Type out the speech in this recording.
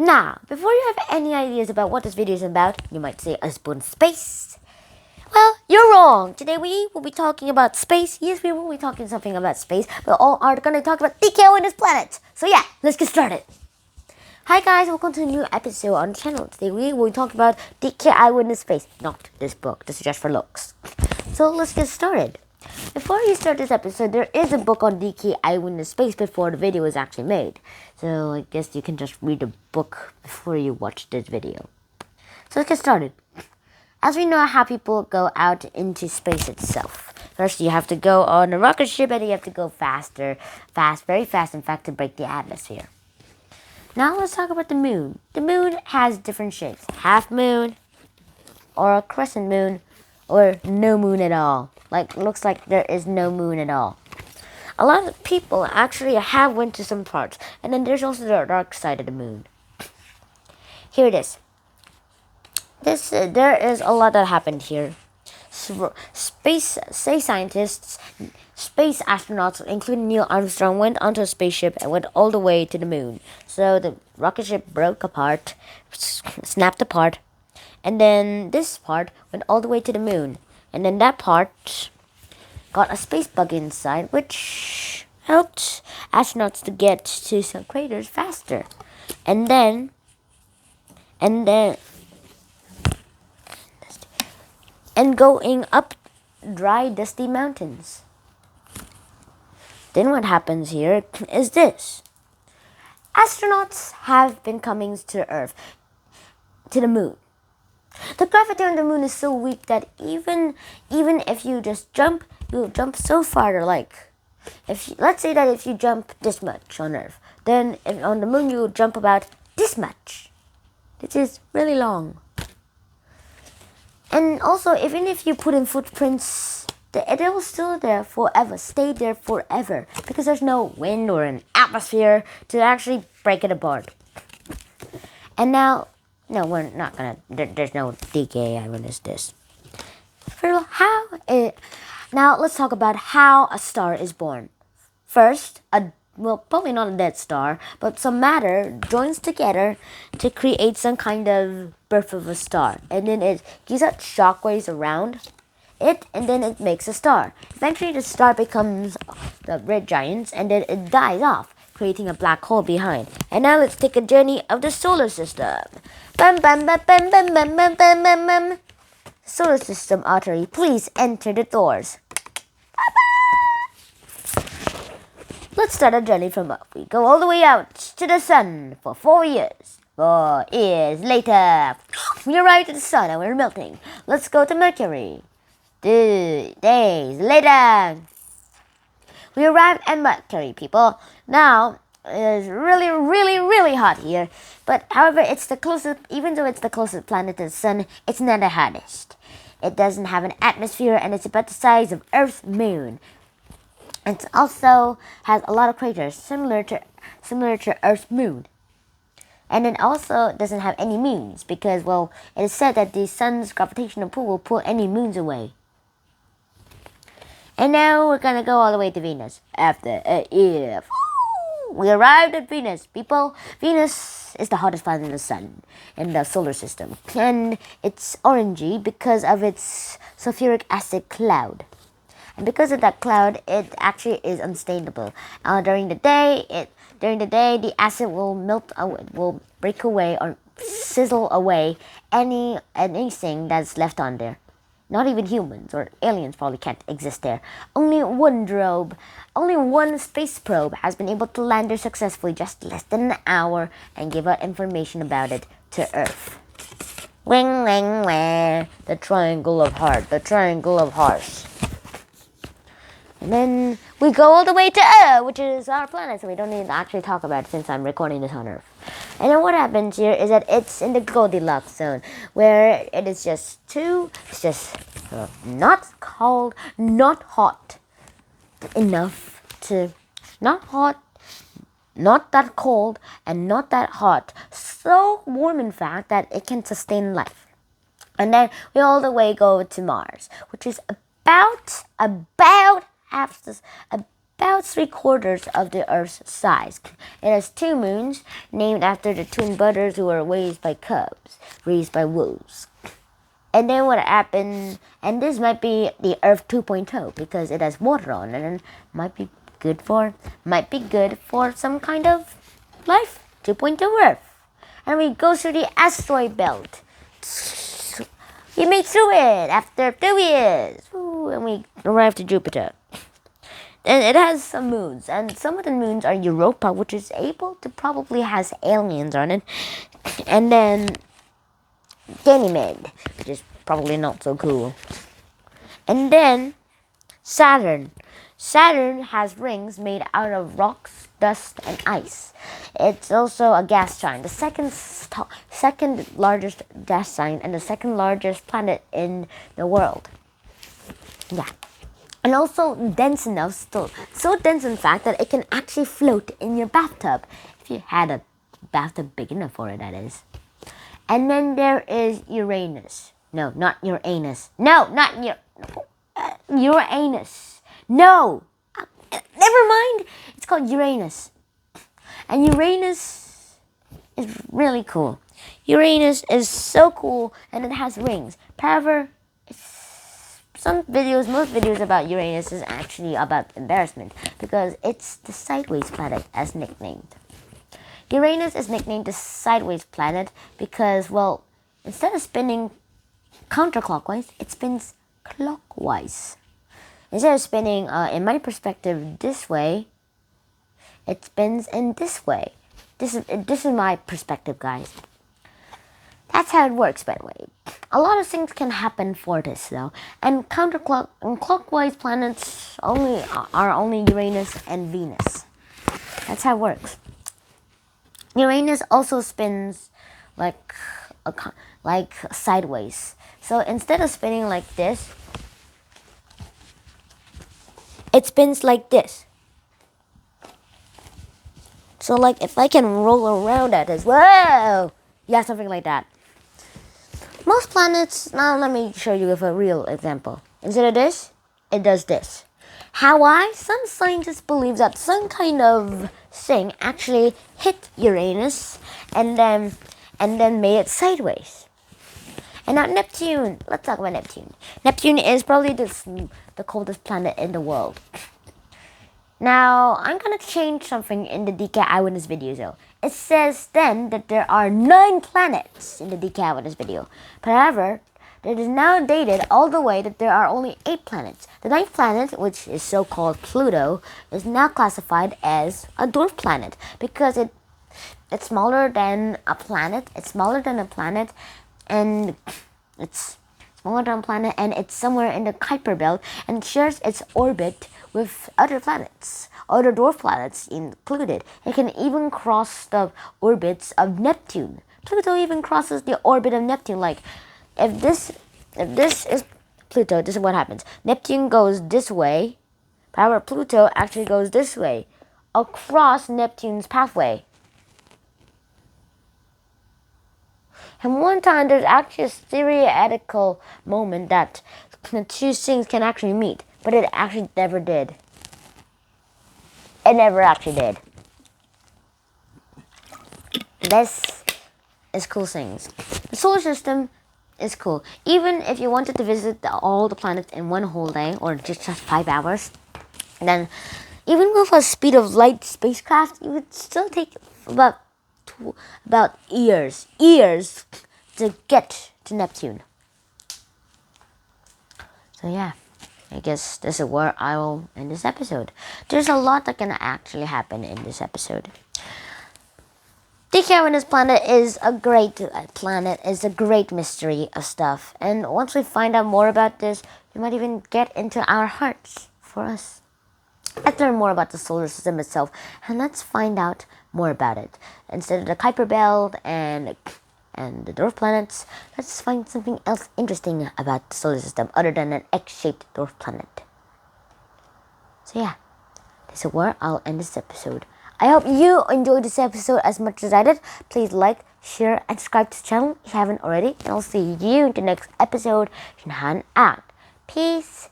Now, before you have any ideas about what this video is about, you might say Usborne Space. Well, you're wrong. Today we will be talking about space. Yes, we will be talking something about space, but all are to talk about DKO and his planet. So yeah, let's get started. Hi guys, welcome to a new episode on the channel. Today we will be talking about DK Eyewitness Space. Not this book, this is just for looks. So let's get started. Before you start this episode, there is a book on DK Eyewitness Space before the video is actually made. So I guess you can just read the book before you watch this video. So let's get started. As we know how people go out into space itself. First you have to go on a rocket ship and you have to go faster, fast, very fast in fact to break the atmosphere. Now let's talk about the moon. The moon has different shapes. Half moon, or a crescent moon, or no moon at all. Like looks like there is no moon at all. A lot of people actually have went to some parts, and then there's also the dark side of the moon. Here it is. This uh, there is a lot that happened here. Space say scientists, space astronauts, including Neil Armstrong, went onto a spaceship and went all the way to the moon. So the rocket ship broke apart, snapped apart, and then this part went all the way to the moon. And then that part got a space bug inside, which helped astronauts to get to some craters faster. And then, and then, and going up dry, dusty mountains. Then what happens here is this. Astronauts have been coming to Earth, to the moon. The gravity on the moon is so weak that even even if you just jump, you'll jump so far. Like, if you, let's say that if you jump this much on Earth, then on the moon you jump about this much. This is really long. And also, even if you put in footprints, the, it will still there forever, stay there forever, because there's no wind or an atmosphere to actually break it apart. And now no, we're not gonna. There, there's no DK. I witnessed this. For how it, now let's talk about how a star is born. First, a well, probably not a dead star, but some matter joins together to create some kind of birth of a star, and then it gives out shockwaves around it, and then it makes a star. Eventually, the star becomes the red giants, and then it dies off creating a black hole behind. And now let's take a journey of the solar system. Bum bum bum bum bum bum bum bum bum. Solar system artery, please enter the doors. Let's start a journey from up. We go all the way out to the sun for four years. Four years later, we arrive at the sun and we're melting. Let's go to Mercury. Two days later, we arrived at Mercury, people. Now, it's really, really, really hot here. But however, it's the closest, even though it's the closest planet to the sun, it's not the hottest. It doesn't have an atmosphere and it's about the size of Earth's moon. It also has a lot of craters similar to similar to Earth's moon. And it also doesn't have any moons because well it is said that the sun's gravitational pull will pull any moons away. And now we're gonna go all the way to Venus after a year. We arrived at Venus, people. Venus is the hottest planet in the sun, in the solar system. And it's orangey because of its sulfuric acid cloud. And because of that cloud, it actually is unstainable. Uh, during the day, it during the day the acid will melt, uh, will break away or sizzle away any anything that's left on there. Not even humans or aliens probably can't exist there. Only one probe, only one space probe has been able to land there successfully just less than an hour and give out information about it to Earth. Wing, wing, wing. The triangle of heart, the triangle of hearts. And then we go all the way to Earth, which is our planet, so we don't need to actually talk about it since I'm recording this on Earth. And then what happens here is that it's in the Goldilocks zone, where it is just too, it's just uh, not cold, not hot enough to, not hot, not that cold, and not that hot. So warm, in fact, that it can sustain life. And then we all the way go to Mars, which is about, about half the, about three quarters of the Earth's size. It has two moons, named after the twin brothers who were raised by cubs, raised by wolves. And then what happened, and this might be the Earth 2.0 because it has water on it and might be good for, might be good for some kind of life. 2.0 Earth. And we go through the asteroid belt. We made through it after two years. Ooh, and we arrived to Jupiter. And it has some moons, and some of the moons are Europa, which is able to probably has aliens on it. And then Ganymede, which is probably not so cool. And then Saturn. Saturn has rings made out of rocks, dust, and ice. It's also a gas giant, the second second largest gas giant and the second largest planet in the world. Yeah. And also dense enough, so, so dense in fact that it can actually float in your bathtub if you had a bathtub big enough for it, that is. And then there is Uranus. No, not Uranus. No, not your uh, Uranus. No, uh, never mind. It's called Uranus, and Uranus is really cool. Uranus is so cool, and it has rings. However, some videos, most videos about Uranus is actually about embarrassment because it's the sideways planet as nicknamed. Uranus is nicknamed the sideways planet because, well, instead of spinning counterclockwise, it spins clockwise. Instead of spinning, uh, in my perspective, this way, it spins in this way. This is this is my perspective, guys. That's how it works, by the way. A lot of things can happen for this, though, and counterclock and clockwise planets only are only Uranus and Venus. That's how it works. Uranus also spins like a, like sideways. So instead of spinning like this, it spins like this. So like if I can roll around at this, whoa, yeah, something like that. Most planets, now let me show you with a real example. Instead of this, it does this. How why? Some scientists believe that some kind of thing actually hit Uranus and then and then made it sideways. And now Neptune. Let's talk about Neptune. Neptune is probably the, the coldest planet in the world. Now, I'm gonna change something in the DK Eyewitness video though. It says then that there are nine planets in the DK this video. However, it is now dated all the way that there are only eight planets. The ninth planet, which is so called Pluto, is now classified as a dwarf planet because it it's smaller than a planet. It's smaller than a planet, and it's a planet, and it's somewhere in the Kuiper belt and shares its orbit with other planets, other dwarf planets included. It can even cross the orbits of Neptune. Pluto even crosses the orbit of Neptune, like if this if this is Pluto, this is what happens. Neptune goes this way. However, Pluto actually goes this way across Neptune's pathway. And one time there's actually a theoretical moment that the two things can actually meet, but it actually never did. It never actually did. This is cool things. The solar system is cool. Even if you wanted to visit the, all the planets in one whole day or just, just five hours, then even with a speed of light spacecraft, it would still take about about ears, ears to get to Neptune. So yeah, I guess this is where I will end this episode. There's a lot that can actually happen in this episode. DK Eyewitness Planet is a great uh, planet, is a great mystery of stuff. And once we find out more about this, we might even get into our hearts for us. Let's learn more about the solar system itself and let's find out more about it. Instead of the Kuiper Belt and and the dwarf planets, let's find something else interesting about the solar system other than an X-shaped dwarf planet. So yeah, this is where I'll end this episode. I hope you enjoyed this episode as much as I did. Please like, share, and subscribe to the channel if you haven't already. And I'll see you in the next episode. Shinhan out. Peace.